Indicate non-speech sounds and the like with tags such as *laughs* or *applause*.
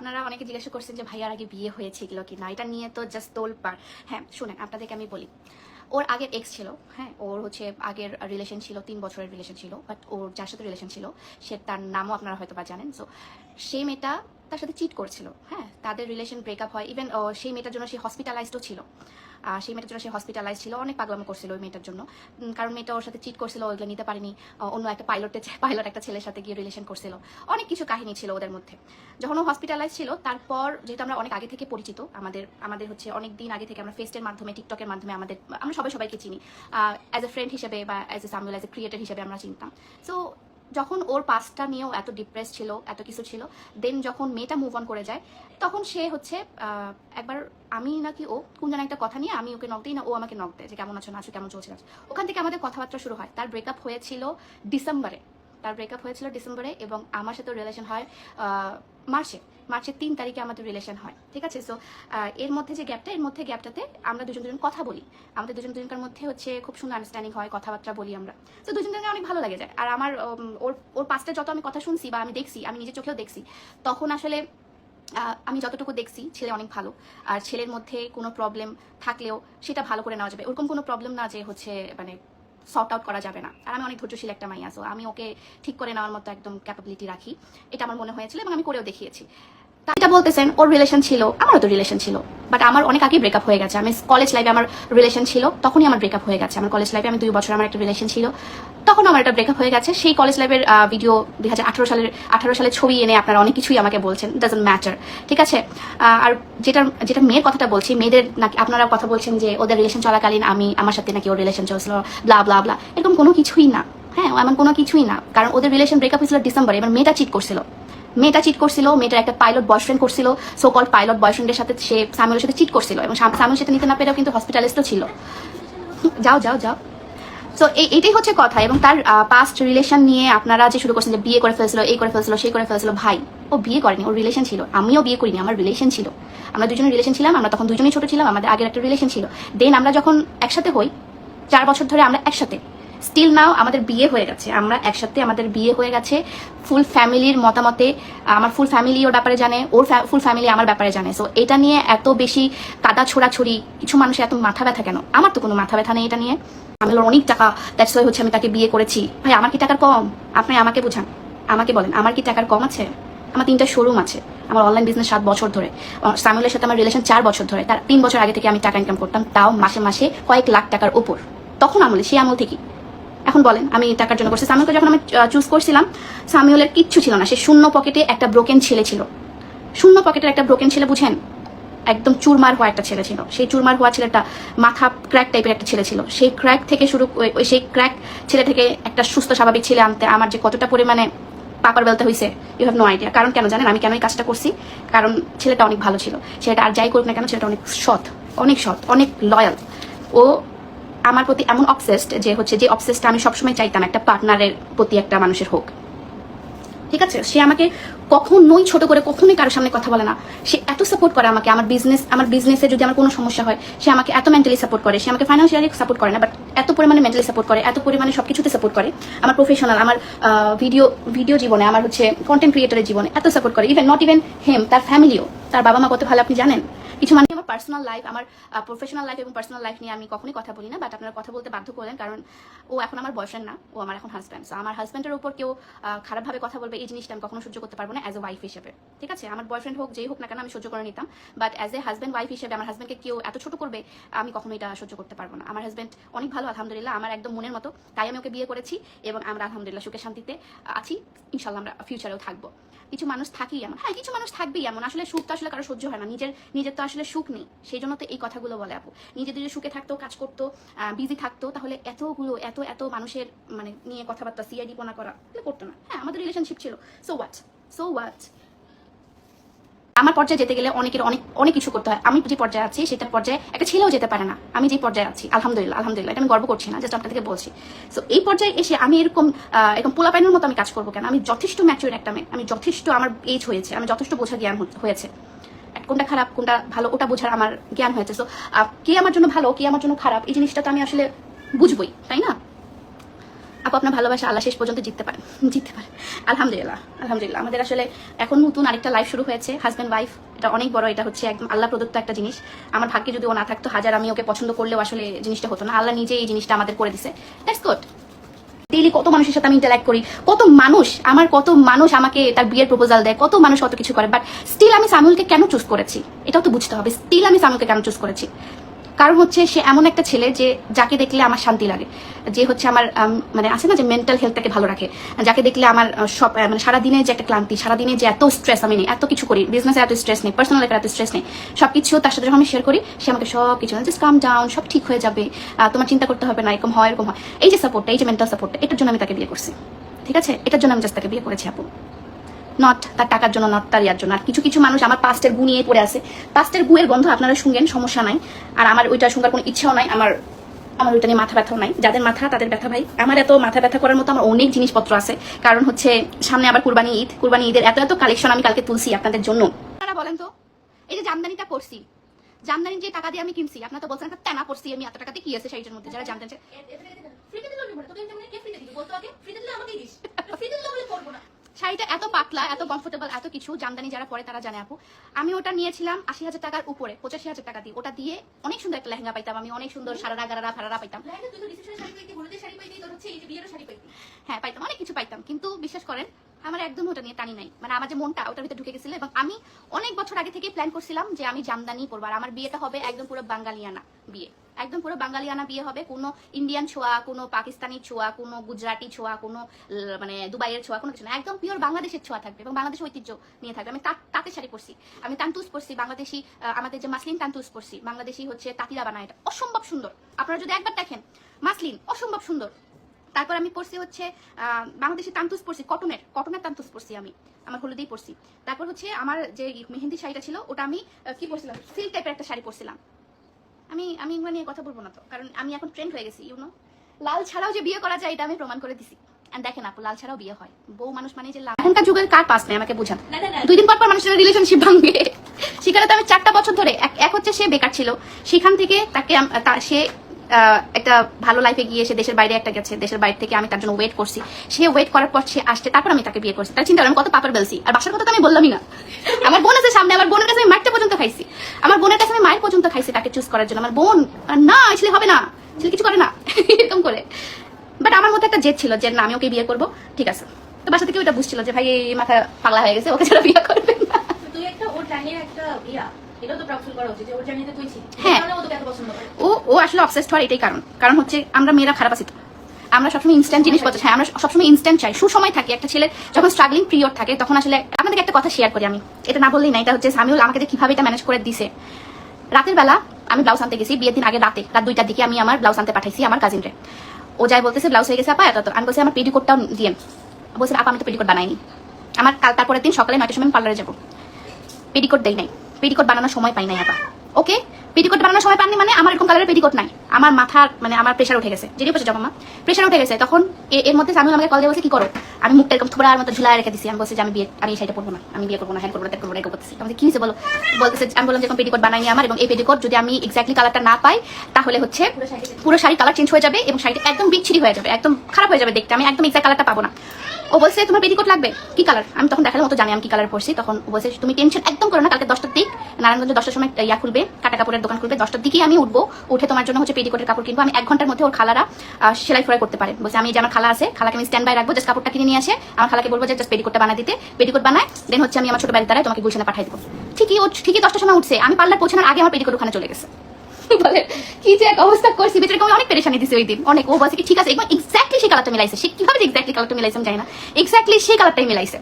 আপনারা অনেকে জিজ্ঞাসা করছেন যে ভাইয়ার আগে বিয়ে হয়েছিল কি না? এটা নিয়ে তো জাস্ট তোল পার হ্যাঁ শুনেন, আপনাদেরকে আমি বলি। ওর আগের এক্স ছিল হ্যাঁ ওর হচ্ছে আগের রিলেশন ছিল, তিন বছরের রিলেশন ছিল বাট ওর যার সাথে রিলেশন ছিল, সে তার নামও আপনারা হয়তো বা জানেন। সো সেই মেয়েটা তার সাথে চিট করছিল হ্যাঁ? তাদের রিলেশন ব্রেকআপ হয়। ইভেন সেই মেয়েটার জন্য সে হসপিটালাইজডও ছিল। সেই মেয়েটার জন্য সে হসপিটালাইজ ছিল। অনেক পাগলামো করছিল ওই মেয়েটার জন্য। কারণ মেয়েটা ওর সাথে চিট করছিল ওইগুলো নিতে পারেনি। অন্য একটা পাইলটের পাইলট একটা ছেলের সাথে গিয়ে রিলেশন করছিল। অনেক কিছু কাহিনী ছিল ওদের মধ্যে। যখন ও হসপিটালাইজ ছিল, তারপর যেহেতু আমরা অনেক আগে থেকে পরিচিত, আমাদের আমাদের হচ্ছে অনেক দিন আগে থেকে আমরা ফেস্টের মাধ্যমে টিকটকের মাধ্যমে আমাদের, আমরা সবাই সবাইকে চিনি। অ্যাজ এ ফ্রেন্ড হিসেবে বা as a Samuel as a creator হিসেবে আমরা চিনতাম। সো যখন ওর পাস্টটা নিয়েও এত ডিপ্রেস ছিল, এত কিছু ছিল দেন যখন মেয়েটা মুভ অন করে যায়, তখন সে হচ্ছে একবার আমি নাকি ও কোন যেন একটা কথা নিয়ে আমি ওকে নক দিই না, ও আমাকে নক দেয় যে কেমন আছো না আছো, কেমন চলছে। ওখান থেকে আমাদের কথাবার্তা শুরু হয় তার ব্রেকআপ হয়েছিল ডিসেম্বরে তার ব্রেকআপ হয়েছিল ডিসেম্বরে এবং আমার সাথে রিলেশন হয় মার্চে। মার্চের তিন তারিখে আমাদের রিলেশন হয়, ঠিক আছে? সো এর মধ্যে যে গ্যাপটা এর মধ্যে গ্যাপটাতে আমরা দুজন দুজন কথা বলি। আমাদের দুজন দুজনকার মধ্যে হচ্ছে খুব সুন্দর আন্ডারস্ট্যান্ডিং হয়, কথাবার্তা বলি আমরা। তো দুজন দুজনকে অনেক ভালো লাগে যায়। আর আমার ওর ওর পাশটা যত আমি কথা শুনছি বা আমি দেখছি, আমি নিজের চোখেও দেখছি, তখন আসলে আমি যতটুকু দেখছি, ছেলে অনেক ভালো। আর ছেলের মধ্যে কোনো প্রবলেম থাকলেও সেটা ভালো করে নেওয়া যাবে। ওরকম কোনো প্রবলেম না যে হচ্ছে মানে সর্ট আউট করা যাবে না। আর আমি অনেক ধৈর্যশীল একটা মাইয়া সো আমি ওকে ঠিক করে নেওয়ার মতো একদম ক্যাপাবিলিটি রাখি। এটা আমার মনে হয়েছিল এবং আমি করেও দেখিয়েছি। এটা বলতেছেন, ওর রিলেশন ছিল। আমারও তো রিলেশন ছিল বাট আমার অনেক আগেই ব্রেকআপ হয়ে গেছে। আমি কলেজ লাইফে আমার রিলেশন ছিল, তখনই আমার ব্রেকআপ হয়ে গেছে। আমার কলেজ লাইফে আমি দুই বছর আমার একটা রিলেশন ছিল। তখন আমার একটা ব্রেকআপ হয়ে গেছে। সেই কলেজ লাইফের ভিডিও দুই হাজার আঠারো সালের আঠারো সালের ছবি এনে আপনারা অনেক কিছুই আমাকে বলছেন। ডাজন্ট ম্যাটার ঠিক আছে? আর যেটা যেটা মেয়ের কথাটা বলছি, মেয়েদের নাকি আপনারা কথা বলছেন যে ওদের রিলেশন চলাকালীন আমি, আমার সাথে নাকি ওর রিলেশন চলছিল ব্লা ব্লা ব্লা এরকম কোনো কিছুই না। হ্যাঁ এমন কোনো কিছুই না। কারণ ওদের রিলেশন ব্রেকআপ হয়েছিল ডিসেম্বরে এবার মেয়েটা চিট করছিল। মেয়েটা চিট করছিল, মেয়েটার একটা পাইলট বয়ফ্রেন্ড করছিল সো কল পাইলট বয়ফ্রেন্ডের সাথে সে সামিউলের সাথে চিট করছিল এবং সামিউল সাথে নিতে না পেরেও কিন্তু হসপিটালিস্টও ছিল। যাও যাও যাও। সো এটাই হচ্ছে কথা এবং তার পাস্ট রিলেশন নিয়ে আপনারা যে শুরু করছেন যে বিয়ে করে ফেলছিল, এই করে ফেলছিল সেই করে ফেলছিল, ভাই, ও বিয়ে করেনি, ওর রিলেশন ছিল। আমিও বিয়ে করিনি, আমার রিলেশন ছিল। আমরা দুজনের রিলেশন ছিলাম, আমরা তখন দুজনেই ছোট ছিলাম, আমাদের আগের একটা রিলেশন ছিল। দেন আমরা যখন একসাথে হই, চার বছর ধরে আমরা একসাথে স্টিল নাও আমাদের বিয়ে হয়ে গেছে। আমরা একসাথে আমাদের বিয়ে হয়ে গেছে। ফুল ফ্যামিলির মতামতে, আমার ফুল ফ্যামিলি ওর ব্যাপারে জানে, ওর ফুল ফ্যামিলি আমার ব্যাপারে জানে। সো এটা নিয়ে এত বেশি কাদা ছোড়াছড়ি, কিছু মানুষের এত মাথা ব্যথা কেন? আমার তো কোনো মাথা ব্যথা নেই এটা নিয়ে। আমি ওর অনেক টাকা দ্যাটস ওয়াই হচ্ছে আমি তাকে বিয়ে করেছি। ভাই, আমার কি টাকার কম? আপনি আমাকে বুঝান। আমাকে বলেন, আমার কি টাকার কম আছে? আমার তিনটা শোরুম আছে, আমার অনলাইন বিজনেস সাত বছর ধরে। সামিলের সাথে আমার রিলেশন চার বছর ধরে। তার তিন বছর আগে থেকে আমি টাকা ইনকাম করতাম, তাও মাসে মাসে কয়েক লাখ টাকার উপর। তখন আমলে, সেই আমল থেকে এখন বলেন, আমি টাকার জন্য করছি। সামিউলকে যখন আমি চুজ করছিলাম, সামিউলের কিচ্ছু ছিল না। সে শূন্য পকেটে একটা ব্রোকেন ছেলে ছিল। শূন্য পকেটের একটা ব্রোকেন ছেলে, বুঝেন? একদম চুরমার হওয়া একটা ছেলে ছিল। সেই চুরমার হওয়া ছেলেটা মাথা ক্র্যাক টাইপের একটা ছেলে ছিল। সেই ক্র্যাক থেকে শুরু সেই ক্র্যাক ছেলে থেকে একটা সুস্থ, স্বাভাবিক ছেলে আনতে আমার যে কতটা পরিমাণে পাপার বেলতে হয়েছে ইউ হ্যাভ নো আইডিয়া কারণ কেন জানেন, আমি কেন এই কাজটা করছি? কারণ ছেলেটা অনেক ভালো ছিল। ছেলেটা আর যাই করুক না কেন, ছেলেটা অনেক সৎ অনেক সৎ, অনেক লয়াল ও আমার প্রতি এমন অবসেসড যে হচ্ছে যে অবসেসটা আমি সবসময় চাইতাম একটা পার্টনারের প্রতি একটা মানুষের হোক। ঠিক আছে? সে আমাকে কখনোই ছোট করে কখনোই কারোর সামনে কথা বলে না। সে এত সাপোর্ট করে আমাকে, আমার বিজনেস আমার বিজনেসে যদি আমার কোনো সমস্যা হয়, সে আমাকে এত মেন্টালি সাপোর্ট করে, সে আমাকে ফাইন্যান্সিয়ালি সাপোর্ট করে না বাট এত পরিমাণে মেন্টালি সাপোর্ট করে, এত পরিমাণে সবকিছুতে সাপোর্ট করে, আমার প্রফেশনাল আমার ভিডিও ভিডিও জীবনে, আমার হচ্ছে কন্টেন্ট ক্রিয়েটারের জীবনে এত সাপোর্ট করে। ইভেন নট ইভেন হেম তার ফ্যামিলিও তার বাবা মা কত ভালো আপনি জানেন? কিছু পার্সোনাল লাইফ আমার প্রফেশনাল লাইফ এবং পার্সোনাল লাইফ নিয়ে আমি কখনোই কথা বলি না বাট আপনারা কথা বলতে বাধ্য করলেন, কারণ ও এখন আমার বয়ফ্রেন্ড না, ও আমার এখন হাজব্যান্ড সো আমার হাজব্যান্ডের উপর কেউ খারাপভাবে কথা বলবে, এই জিনিসটা আমি কখনো সহ্য করতে পারব না অ্যাজ এ ওয়াইফ হিসেবে। ঠিক আছে? আমার বয়ফ্রেন্ড হোক, যেই হোক না কেন, আমি সহ্য করে নিতাম but as a husband wife হিসেবে আমার হাজব্যান্ডকে কেউ এত ছোট করবে, আমি কখনো এটা সহ্য করতে পারব না। আমার হাজব্যান্ড অনেক ভালো, আলহামদুলিল্লাহ, আমার একদম মনের মতো, তাই আমি ওকে বিয়ে করেছি এবং আমরা আলহামদুলিল্লাহ সুখে শান্তিতে আছি। ইনশাল্লাহ আমরা ফিউচারেও থাকব। কিছু মানুষ থাকেই এমন হ্যাঁ কিছু মানুষ থাকবেই এমন, আসলে সুখ তো আসলে কারও সহ্য হয় না, নিজের নিজের তো আসলে সুখ নেই। সেই জন্য তো এই কথাগুলো বলে আপু। নিজে যদি সুখে থাকতো, কাজ করতো বিজি থাকতো, তাহলে এতগুলো, এত এত মানুষের মানে নিয়ে কথাবার্তা সিআইডি পোনা করা, এগুলো করতো না। হ্যাঁ আমাদের রিলেশনশিপ ছিল। সো হোয়াট সো হোয়াট আমার পর্যায়ে যেতে গেলে অনেকের অনেক অনেক কিছু করতে হয়। আমি যে পর্যায়ে আছি, সেটার পর্যায়ে একটা ছেলেও যেতে পারে না। আমি যে পর্যায়ে আছি, আলহামদুলিল্লাহ আলহামদুলিল্লাহ, এটা আমি গর্ব করছি না, জাস্ট আপনাদেরকে বলছি। সো এই পর্যায়ে এসে আমি এরকম এরকম পোলাপাইনের মতো আমি কাজ করব কেন? আমি যথেষ্ট ম্যাচুর একটা মেয়ে। আমি যথেষ্ট আমার এজ হয়েছে, আমি যথেষ্ট বোঝা জ্ঞান হয়েছে। কোনটা খারাপ, কোনটা ভালো, ওটা বোঝার আমার জ্ঞান হয়েছে। সো কে আমার জন্য ভালো, কে আমার জন্য খারাপ, এই জিনিসটা তো আমি আসলে বুঝবই, তাই না? আপু আপনার ভালোবাসা আল্লাহ শেষ পর্যন্ত জিততে পারে। *laughs* জিততে পারে। আলহামদুলিল্লাহ আলহামদুলিল্লাহ। আমাদের আসলে এখন নতুন আরেকটা লাইফ শুরু হয়েছে হাজব্যান্ড ওয়াইফ এটা অনেক বড়, এটা হচ্ছে একদম আল্লাহ প্রদত্ত একটা জিনিস। আমার ভাগ্যে যদি ও না থাকতো, হাজার আমি ওকে পছন্দ করলেও আসলে জিনিসটা হতো না। আল্লাহ নিজে এই জিনিসটা আমাদের করে দিছে। দ্যাটস গুড ডেইলি কত মানুষের সাথে আমি ইন্টারাক্ট করি, কত মানুষ, আমার কত মানুষ আমাকে তার বিয়ের প্রপোজাল দেয়, কত মানুষ কত কিছু করে বাট স্টিল আমি সামুলকে কেন চুজ করেছি? এটাও তো বুঝতে হবে স্টিল আমি সামুলকে কেন চুজ করেছি? কারণ হচ্ছে সে এমন একটা ছেলে যে যাকে দেখলে আমার শান্তি লাগে। যে হচ্ছে আমার মানে আছে না যে মেন্টাল হেলথটাকে ভালো রাখে। যাকে দেখলে আমার সব মানে সারাদিনে যে একটা ক্লান্তি, সারাদিনে যে এত স্ট্রেস আমি নেই, এত কিছু করি বিজনেসে এত স্ট্রেস নেই পার্সোনাল লাইফে এত স্ট্রেস নেই সব কিছু তার সাথে যখন আমি শেয়ার করি, সে আমাকে সব কিছু জাস্ট কাম ডাউন সব ঠিক হয়ে যাবে। তোমার চিন্তা করতে হবে না, এরকম হয় এরকম হয়। এই যে সাপোর্টটা এই যে মেন্টাল সাপোর্টটা এটার জন্য আমি তাকে বিয়ে করছি। ঠিক আছে? এটার জন্য আমি জাস্ট তাকে বিয়ে করেছি, আপু। নট তার টাকার জন্য নট তার ইয়ার জন্য। আর কিছু কিছু মানুষ আমার পাস্টের গু নিয়ে পড়ে আছে। পাস্টের গুয়ের গন্ধ আপনারা শুনবেন, সমস্যা নাই। আর আমার ওইটা শুনবার কোনো ইচ্ছাও নাই, আমার আমার ওইটা নিয়ে মাথা ব্যথাও নাই। যাদের মাথা, তাদের ব্যথা ভাই। আমার এত মাথা ব্যথা করার মতো আমার অনেক জিনিসপত্র আছে। কারণ হচ্ছে, সামনে আবার কুরবানি ঈদ। কুরবানি ঈদের এত এত কালেকশন আমি কালকে তুলছি আপনাদের জন্য। আপনারা বলেন তো, এই যে জামদানিটা করছি জামদানি যে টাকা দিয়ে আমি কিনছি, আপনারা তো বলছেন একটা তেনা করছি আমি, এত টাকাতে কি আছে শাড়িটার মধ্যে? যারা জানতেন শাড়িটা এত পাতলা এত কমফোর্টেবল এত কিছু জামদানি যারা পরে তারা জানে আপু। আমি ওটা নিয়েছিলাম আশি হাজার টাকার উপরে পঁচাশি হাজার টাকা দিয়ে। ওটা দিয়ে অনেক সুন্দর একটা লেহেঙ্গা পাইতাম আমি অনেক সুন্দর সারারা গারারা ফারারা পাইতাম। হ্যাঁ পাইতাম অনেক কিছু পাইতাম। কিন্তু বিশ্বাস করেন আমার একদম ওটা নিয়ে টানি নাই। মানে আমার যে মনটা, ওটার ভিতরে ঢুকে গেছিল এবং আমি অনেক বছর আগে থেকে প্ল্যান করছিলাম যে আমি জামদানি করব আর আমার বিয়েটা হবে একদম পুরো বাঙালিয়ানা বিয়ে। একদম পুরো বাঙালিয়ানা বিয়ে হবে। কোনো ইন্ডিয়ান ছোঁয়া, কোনো পাকিস্তানি ছোঁয়া, কোনো গুজরাটি ছোঁয়া, কোনো মানে দুবাইয়ের ছোঁয়া, কোনো কিছু না। একদম পিওর বাংলাদেশের ছোঁয়া থাকবে এবং বাংলাদেশের ঐতিহ্য নিয়ে থাকবে। আমি তাঁতের শাড়ি পরছি। আমি তান্তুস পরছি, বাংলাদেশি আমাদের যে মাসলিন তান্তুস পরছি, বাংলাদেশি হচ্ছে তাঁতিরা বানায়। এটা অসম্ভব সুন্দর। আপনারা যদি একবার দেখেন, মাসলিন অসম্ভব সুন্দর। তারপর আমি পড়ছি হচ্ছে আহ, বাংলাদেশি তান্তুস পড়ছি কটনের কটনের তান্তুস পড়ছি আমি আমার হলুদেই পড়ছি। তারপর হচ্ছে আমার যে মেহেন্দি শাড়িটা ছিল ওটা আমি কি পরছিলাম সিল্ক টাইপের একটা শাড়ি পরছিলাম আমি আমি এগুলো নিয়ে কথা বলব না তো কারণ আমি এখন ট্রেন্ড হয়ে গেছি ইউনো লাল ছাড়াও যে বিয়ে করা যায় এটা আমি প্রমাণ করে দিছি। দেখেন আপু লাল ছাড়াও বিয়ে হয়। বউ মানুষ মানে যে এখনকার যুগের কার পাস নেই আমাকে বুঝান। দুই দিন পর পর মানুষের রিলেশনশিপ ভাঙবে। সেখানে তো আমি চারটা বছর ধরে এক হচ্ছে সে বেকার ছিল। সেখান থেকে তাকে সে একটা ভালো লাইফে গিয়ে সে দেশের বাইরে একটা গেছে, দেশের বাইরে থেকে আমি তার জন্য ওয়েট করছি। সে ওয়েট করার পর সে আসছে, তারপর আমি তাকে বিয়ে করছি। তার চিন্তা করেন কত পাপার বেলছি আর বাসার কথা তো আমি বললামই না। আমার বোন আছে সামনে, আমার বোনের কাছে আমি মারটা পর্যন্ত খাইছি। আমার বোনের কাছে আমি মায়ের পর্যন্ত খাইছি তাকে চুজ করার জন্য। আমার বোন না ছেলে হবে না। ছেলে কিছু করে না। *laughs* এরকম করে। বাট আমার মধ্যে একটা জেদ ছিল যে, না, আমি ওকে বিয়ে করব। ঠিক আছে। তো বাসা থেকে ওটা বুঝছিল যে, ভাই মাথা পাগলা হয়ে গেছে, ওকে ছাড়া বিয়ে করবে হ্যাঁ। ও ও আসলে অবসেসড হওয়ার এটাই কারণ। কারণ হচ্ছে আমরা মেয়েরা খারাপ আছি তো। আমরা সবসময় ইনস্ট্যান্ট জিনিসপত্র হ্যাঁ আমরা সবসময় ইনস্ট্যান্ট চাই। সুসময় থাকে। একটা ছেলের যখন স্ট্রাগলিং পিরিয়ড থাকে তখন আসলে আপনাদেরকে একটা কথা শেয়ার করি আমি। এটা না বললেই না এটা হচ্ছে সামিউল আমাকে কীভাবে এটা ম্যানেজ করে দিছে। রাতের বেলা আমি ব্লাউজ আনতে গেছি বিয়ের দিন আগে রাতে। রাত দুইটার দিকে আমি আমার ব্লাউজ আনতে পাঠাইছি আমার কাজিনরে ও যাই বলতেছে ব্লাউজ হয়ে গেছে আপা এত। আমি বলছি আমার পেডিকোটটাও দিয়ে বলছে আপা আমি তো পেডিকোট বানাইনি। আমার কাল তারপরের দিন সকালে নয়টার সময় আমি পার্লারে যাব। পেডিকোট দেয় নাই। পেডিকোট বানানোর সময় পাই নাই আপা ওকে পেডিকোট বানানোর সময় পাননি মানে আমার এরকম কালারের পেডিকোট নাই। আমার মাথার মানে আমার প্রেশার উঠে গেছে। যেটি বসে জমা প্রেশার উঠে গেছে। তখন এর মধ্যে আমি আমাকে কল দিয়ে বলছে কি করো? আমি মুখটা এরকম থোড়ার মতো ঝুলায় রেখে দিছি। আমি বলছি যে আমি বিয়ে আমি এই শাড়িটা পরবো না। আমি বিয়ে করব না হ্যাঁ করব না করব না এরকম করতেছি। আমাকে কি হয়েছে বলো? বলতেছে আমি বললাম যে এরকম পেডিকোট বানাইনি আমার এবং এই পেডিকোট যদি আমি এক্স্যাক্টলি কালারটা না পাই তাহলে হচ্ছে পুরো শাড়ি কালার চেঞ্জ হয়ে যাবে এবং শাড়িটা একদম বিচ্ছিরি হয়ে যাবে একদম খারাপ হয়ে যাবে দেখতে। আমি একদম এক্সাক্ট কালারটা পাবো না। ও বলছে তোমার পেটিকোট লাগবে? কি কালার আমি তখন দেখার মতো জানি আমি কি কালার পরছি। তখন ও বলছে তুমি টেনশন একদম করো না কালকে দশটার দিক নারায়ণগঞ্জে দশটার সময় ইয়া খুলবে কাটা কাপড়ের দোকান খুলবে। দশটার দিকেই আমি উঠবো। উঠে তোমার জন্য হচ্ছে পেটিকোটের কাপড় কিনবো। আমি এক ঘণ্টার মধ্যে ওর খালারা সেলাই ফ্রাই করতে পারে। বলছে, আমি যে আমার খালা আছে, খালাকে আমি স্ট্যান্ড বাই রাখব জাস্ট কাপড়টা কিনে নিয়ে আসে। আমার খালাকে বলব যে জাস্ট পেটিকোটটা বানাই দিতে। পেটিকোট বানায় দেন হচ্ছে আমি আমার ছোট দ্বারাই তোমাকে গুলশানে পাঠাই দেবো। ঠিকই ও, ঠিকই দশটার সময় উঠছে। আমি পার্লার পৌঁছানোর আগে আমার পেটিকোট ওখানে চলে গেছে। *laughs* বলে, কি যে এক অবস্থা করছি। আমি অনেক পেরেশানি দিছি ওই দিন। অনেক, ও বলছে কি, ঠিক আছে একদম এক্স্যাক্টলি সেই কালারটা মিলাইছে। সে কীভাবে এক্স্যাক্টলি কালারটা মিলাইছে জানি না। এক্স্যাক্টলি সেই কালারটাই মিলাইছে।